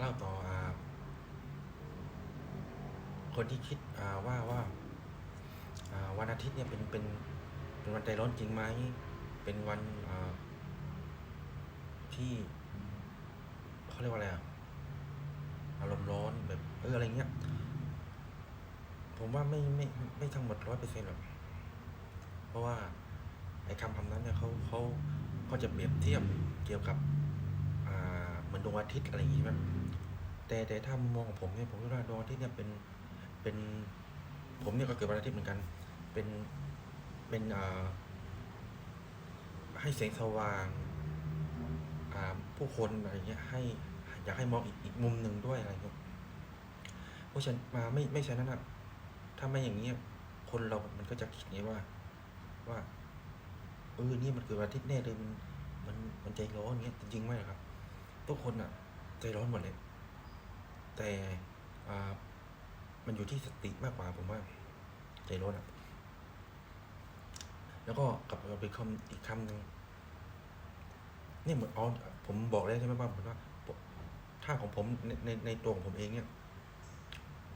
เล่าต่ออ่า คนที่คิดอ่าว่าว่าอ่าวันอาทิตย์เนี่ยเป็นเป็นเป็นวันใจร้อนจริงไหมเป็นวันอ่าที่เขาเรียกว่าอะไรอะอารมณ์ร้อนแบบเอออะไรเงี้ย ผมว่าไม่ไม่ไม่ทั้งหมดร้อยเปอร์เซ็นต์หรอกเพราะว่าไอ้คำคำนั้นเนี่ยเขาเขาเขาจะเปรียบเทียบเกี่ยวกับ อ่าเหมือนดวงอาทิตย์อะไรอย่างงี้ใช่ไหม แต่แต่ถ้ามองของผมเนี่ยผมคิดว่าดวงอาทิตย์เนี่ยเป็นเป็น ผมเนี่ยก็เกิดวันอาทิตย์เหมือนกัน เป็นเป็นอ่าให้แสงสว่างอ่าผู้คนอะไรเงี้ยให้อยากให้มองอีกอีกมุมหนึ่งด้วยอะไรเงี้ยเพราะฉะนั้นมาไม่ไม่ใช่นั้นอะถ้าไม่อย่างเงี้ยคนเรา มันก็จะคิดไงว่า ว่าเออนี่มันเกิดวันอาทิตย์แน่เลยมันมันมันใจร้อนเงี้ยจริงๆไหรอกครับ ทุกคนอะ ใจร้อนหมดเลย แต่มันอยู่ที่สติมากกว่าผมว่าใจร้อนอะแล้วก็กลับไปคำอีกคำหนึ่งเนี่ยเหมือนอ๋อผมบอกแล้วใช่ไหมว่าเหมือนว่าถ้าของผมในในในตัวของผมเองเนี่ย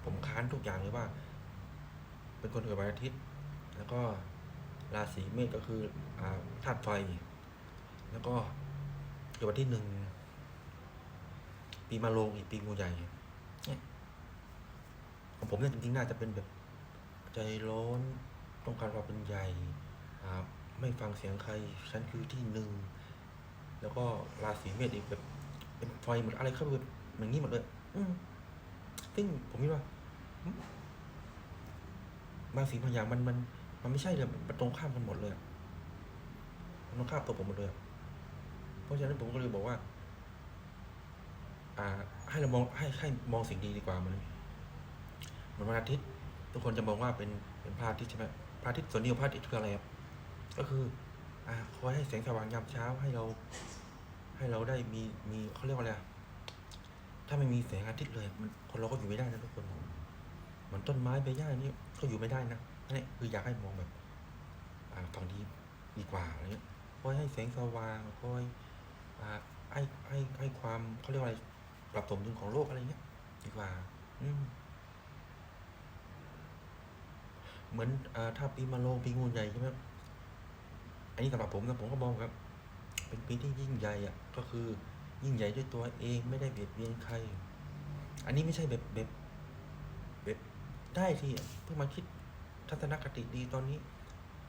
ผมค้านทุกอย่างเลยว่า เป็นคนเกิดวันอาทิตย์ แล้วก็ราศีเมษก็คืออ่าธาตุไฟ แล้วก็เกิดวันที่หนึ่งปีมาโรงอีกปีงูใหญ่ ผมเนี่ยจริงๆน่าจะเป็นแบบใจร้อนต้องการความเป็นใหญ่ไม่ฟังเสียงใครฉันคือที่หนึ่งแล้วก็ราศีเมษอีกแบบเป็นไฟเหมดอนอะไรเข้าไปแบบอย่างนี้หมดเลยอืมซึ่งผมคิดว่าบางสิ่งบางอย่างมันมัน มันไม่ใช่เลยมันตรงข้ามกันหมดเลยมันตรงข้ามตัวผมหมดเลย เพราะฉะนั้นผมก็เลยบอกว่า อ่า ให้เรามองให้ให้มองสิ่งดีดีกว่ามัน มือนวันอาทิตย์ ทุกคนจะมองว่าเป็นเป็นพระอาทิตย์ใช่ไหมพระอาทิตย์ส่วนนี้ของพระอาทิตย์คืออะไรครับก็คืออ่าคอยให้แสงสว่างยามเช้าให้เรา ให้เราได้มีมีเขาเรียกว่าอะไรถ้าไม่มีแสงอาทิตย์เลยมันคนเราก็อยู่ไม่ได้นะทุกคนเหมือนต้นไม้ใบหญ้านี่ก็อยู่ไม่ได้นะนี่คืออยากให้มองแบบ อ่าฝั่งดีดีกว่าอะไรเงี้ยคอยให้แสงสว่างคอยอ่าให้ให้ให้ความเขาเรียกว่าอะไรปรับสมดุลของโลกอะไรเงี้ยดีกว่า อืม เหมือนอถ้าปีมะโรงปีงูใหญ่ใช่ไหมอันนี้สำหรับผมนะผมก็มองครับ เป็นปีที่ยิ่งใหญ่อะก็คือยิ่งใหญ่ด้วยตัวเองไม่ได้เบียดเบียนใคร อันนี้ไม่ใช่แบบแบบแบบได้ที่เพิ่งมาคิดทัศนคติดีตอนนี้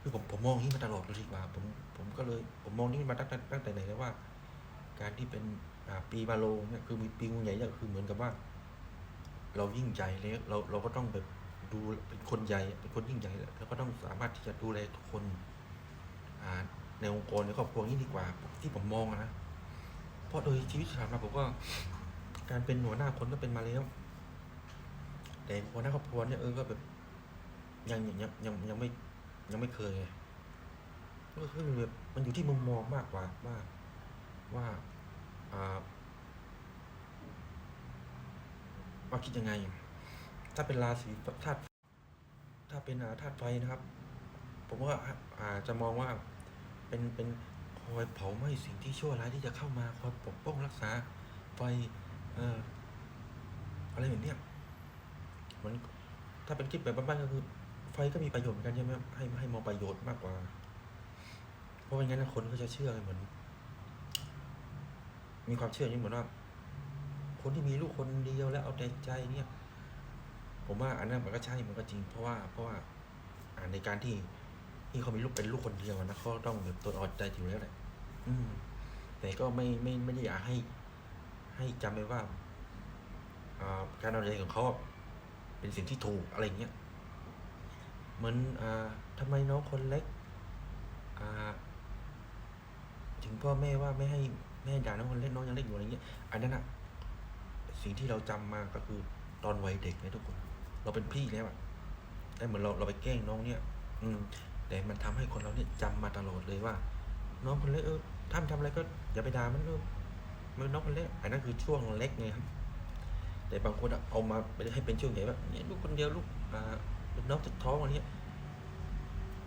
คือผมผมมองอย่างนี้มาตลอดเลยดีกว่าผมผมก็เลยผมมองนี่มาตั้งแต่ตั้งแต่ไหนแล้วว่า การที่เป็นปีมะโรงเนี่ยคือมีปีงูใหญ่เนี่ยคือเหมือนกับว่า เรายิ่งใหญ่แล้วเราเราก็ต้องแบบ ดูเป็นคนใหญ่เป็นคนยิ่งใหญ่แล้วก็ต้องสามารถที่จะดูแลทุกคนในองค์กรในครอบครัวนี้ดีกว่าที่ผมมองนะเพราะโดยชีวิตที่ผ่านมาผมก็การเป็นหัวหน้าคนก็เป็นมาแล้วแต่หัวหน้าครอบครัวเนี่ยเออก็แบบยังยังยังยังยังไม่ยังไม่เคยก็คือแบบมันอยู่ที่มุมมองมากกว่าว่าว่าอ่าว่าคิดยังไง ถ้าเป็นราศีธาตุถ้าเป็นอ่าธาตุไฟนะครับ ผมว่าอาจจะมองว่าเป็นเป็นคอยเผาไหม้สิ่งที่ชั่วร้ายที่จะเข้ามาคอยปกป้องรักษาไฟเอ่ออะไรแบบเนี้ยมือนถ้าเป็นคิดแบบบ้านๆก็คือ ไฟก็มีประโยชน์เหมือนกันใช่ไหมให้ให้มองประโยชน์มากกว่า เพราะไม่งั้นคนก็จะเชื่อเหมือน มีความเชื่ออย่างนี้เหมือนว่าคนที่มีลูกคนเดียวแล้วเอาแต่ใจเนี่ย ผมว่าอันนั้นมันก็ใช่มันก็จริง เพราะว่าเพราะว่าอ่าในการที่ที่เขามีลูกเป็นลูกคนเดียวนะเขาต้องแบบตัวอ่อนใจอยู่แล้วแหละอืม แต่ก็ไม่ไม่ไม่ได้อยากให้ ให้จำไว้ว่าอ่าการเอาใจของเขาเป็นสิ่งที่ถูกอะไรเงี้ยเหมือนอ่าทำไมน้องคนเล็กอ่าถึงพ่อแม่ว่าไม่ให้ไม่ให้ด่าน้องคนเล็กน้องยังเล็กอยู่อะไรเงี้ย อันนั้นอะสิ่งที่เราจำมาก็คือตอนวัยเด็กเลยทุกคน เราเป็นพี่แล้วอะแต่เหมือนเราเราไปแกล้งน้องเนี่ย อืม แต่มันทำให้คนเราเนี่ยจำมาตลอดเลยว่า น้องคนเล็กเออท่านทำอะไรก็อย่าไปด่ามันเออมันน้องคนเล็กอันนั้นคือช่วงเล็กไงครับ แต่บางคนเอามาไปให้เป็นช่วงใหญ่แบบเนี่ยลูกคนเดียวลูกอ่าน้องติดท้องอะไรเงี้ย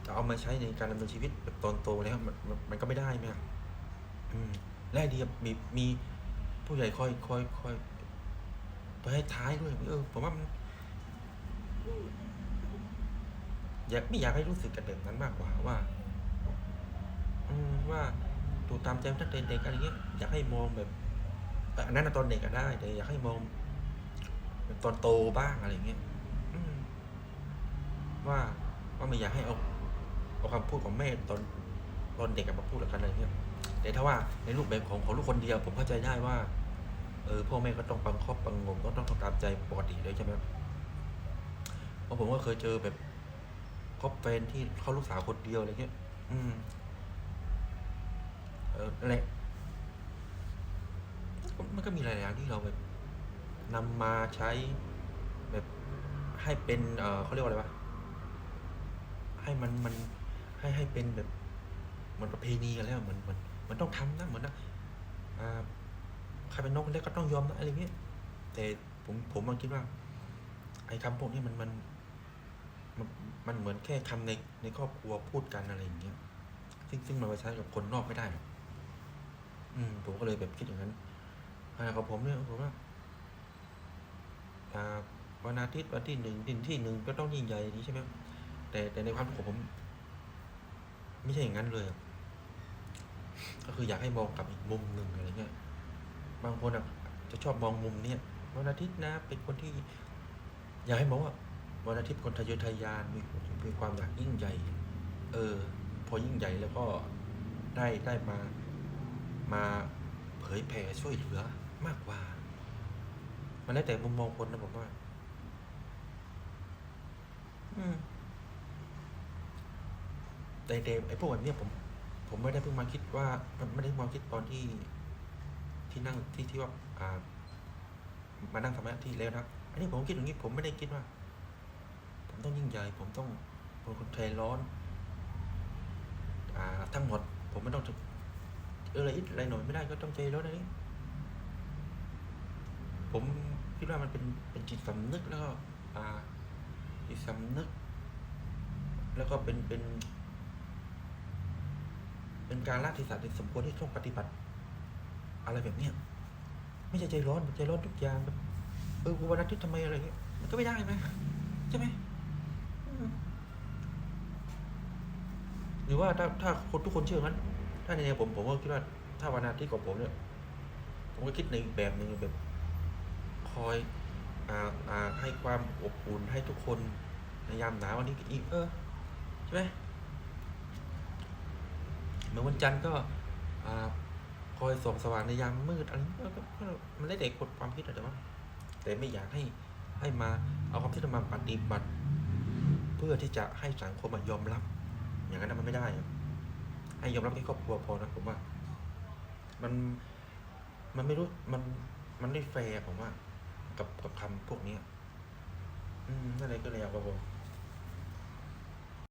จะเอามาใช้ในการดำเนินชีวิตแบบตอนโตแล้วมันมันก็ไม่ได้ไหมอืมและไอเดียมีมีผู้ใหญ่คอยคอยคอยไปให้ท้ายด้วย เออผมว่ามัน อยากไม่อยากให้รู้สึกกันแบบนั้นมากกว่าว่าอืมว่าถูกตามใจตั้งแต่เด็กอะไรเงี้ยอยากให้มองแบบอันนั้นตอนเด็กก็ได้แต่อยากให้มองแบบตอนโตบ้างอะไรเงี้ยว่าว่าไม่อยากให้เอาเอาคำพูดของแม่ตอนตอนเด็กมาพูดกับกันอะไรเงี้ยแต่ถ้าว่าในรูปแบบของของลูกคนเดียวผมเข้าใจได้ว่า เออพ่อแม่ก็ต้องปังครอบปังงมก็ต้องทำตามใจปกติเลยใช่ไหม เพราะผมก็เคยเจอแบบคบแฟนที่เขาลูกสาวคนเดียวอะไรเงี้ย อืม เออนั่นแหละมันก็มีหลายอย่างที่เราแบบนำมาใช้แบบให้เป็น เออเขาเรียกว่าอะไรวะ ให้มันมันให้ให้เป็นแบบเหมันประเพณีกันแล้วมันเหมันมันต้องทำนะเหมือนนะอ่าใครเป็นน้องคนเล็กก็ต้องยอมนะอะไรเงี้ยแต่ผมผมมันคิดว่า ไอ้คำพวกนี้มันมัน มันเหมือนแค่คำในในครอบครัวพูดกันอะไรอย่างเงี้ยซึ่งซึ่งมันไปใช้กับคนนอกไม่ได้หรอกอืมผมก็เลยแบบคิดอย่างนั้นอ่ากับผมเนี่ยผมว่าวันอาทิตย์วันที่หนึ่งดินที่หนึ่งก็ต้องยิ่งใหญ่นี้ใช่ไหมแต่แต่ในความคิดของผม ไม่ใช่อย่างนั้นเลย ก็คืออยากให้มองกลับอีกมุมหนึ่งอะไรเงี้ย บางคนอะจะชอบมองมุมเนี้ยวันอาทิตย์นะเป็นคนที่ อยากให้มองว่า วันอาทิตย์คนทะเยอทะยานมีมีความอยากยิ่งใหญ่ เออ พอยิ่งใหญ่แล้วก็ได้ได้มามาเผยแผ่ช่วยเหลือมากกว่า มันแล้วแต่มุมมองคนนะผมว่า อืมแต่แต่ไอ้พวกแบบเนี้ยผม ผมไม่ได้เพิ่งมาคิดว่าไม่ได้มาคิดตอนที่ที่นั่งที่ที่ว่าอ่า มานั่งสมาธิแล้วนะอันนี้ผมคิดอย่างนี้ผมไม่ได้คิดว่า ผมต้องยิ่งใหญ่ ผมต้องเป็นคนใจร้อนอ่าทั้งหมด ผมไม่ต้องอะไรอิดอะไรหน่อยไม่ได้ก็ต้องใจร้อนอันนี้ผมคิดว่ามันเป็นเป็นจิตสำนึกแล้วก็อ่าจิตสำนึก แล้วก็เป็นเป็น เป็นการละที่สัตว์สมควรที่ต้องปฏิบัติ อะไรแบบเนี้ยไม่ใช่ใจร้อนใจร้อนทุกอย่างแบบเออวันอาทิตย์ทำไมอะไรเงี้ยมันก็ไม่ได้ไหมใช่ไหมอืม หรือว่าถ้าถ้าคนทุกคนเชื่องั้น ถ้าในแนวผมผมก็คิดว่าถ้าวันอาทิตย์ของผมเนี่ย ผมก็คิดในอีกแบบหนึ่งแบบ คอยอ่าอ่าให้ความอบอุ่นให้ทุกคนในยามหนาววันนี้ก็อีกเออใช่ไหมเหมือนวันจันทร์ก็อ่าคอยส่องสว่างในยามมืดอะไรเงี้ยก็มันได้แต่กดความคิดอะแต่ว่าแต่ไม่อยากให้ให้มาเอาความคิดมาปฏิบัติ เพื่อที่จะให้สังคมยอมรับ อย่างนั้นนะมันไม่ได้ ให้ยอมรับแค่ครอบครัวพอนะผมว่า มันมันไม่รู้มันมันไม่แฟร์ผมว่า กับกับคำพวกเนี้อืมนั่นเลยก็แล้วครับผม